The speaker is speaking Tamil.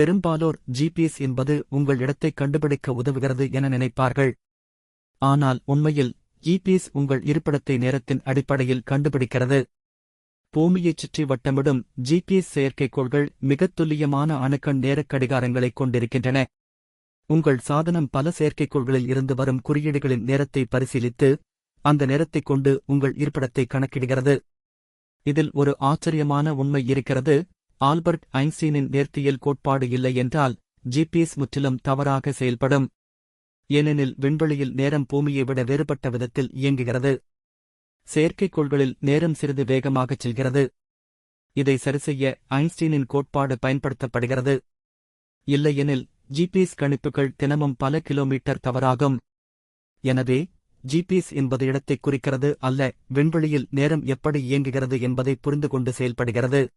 பெரும்பாலோர் ஜிபிஎஸ் என்பது உங்கள் இடத்தை கண்டுபிடிக்க உதவுகிறது என நினைப்பார்கள். ஆனால் உண்மையில் ஜிபிஎஸ் உங்கள் இருப்பிடத்தை நேரத்தின் அடிப்படையில் கண்டுபிடிக்கிறது. பூமியைச் சுற்றி வட்டமிடும் ஜிபிஎஸ் செயற்கைக்கோள்கள் மிகத் துல்லியமான அணுக்கண் நேரக் கடிகாரங்களைக் கொண்டிருக்கின்றன. உங்கள் சாதனம் பல செயற்கைக்கோள்களில் இருந்து வரும் குறியீடுகளின் நேரத்தை பரிசீலித்து அந்த நேரத்தைக் கொண்டு உங்கள் இருப்பிடத்தை கணக்கிடுகிறது. இதில் ஒரு ஆச்சரியமான உண்மை இருக்கிறது. ஆல்பர்ட் ஐன்ஸ்டீனின் நேர்த்தியல் கோட்பாடு இல்லை என்றால் ஜிபிஎஸ் முற்றிலும் தவறாக செயல்படும். ஏனெனில் விண்வெளியில் நேரம் பூமியை விட வேறுபட்ட விதத்தில் இயங்குகிறது. செயற்கைக்கோள்களில் நேரம் சிறிது வேகமாகச் செல்கிறது. இதை சரிசெய்ய ஐன்ஸ்டீனின் கோட்பாடு பயன்படுத்தப்படுகிறது. இல்லையெனில் ஜிபிஎஸ் கணிப்புகள் தினமும் பல கிலோமீட்டர் தவறாகும். எனவே ஜிபிஎஸ் என்பது இடத்தைக் குறிக்கிறது அல்ல விண்வெளியில் நேரம் எப்படி இயங்குகிறது என்பதை புரிந்து கொண்டு செயல்படுகிறது.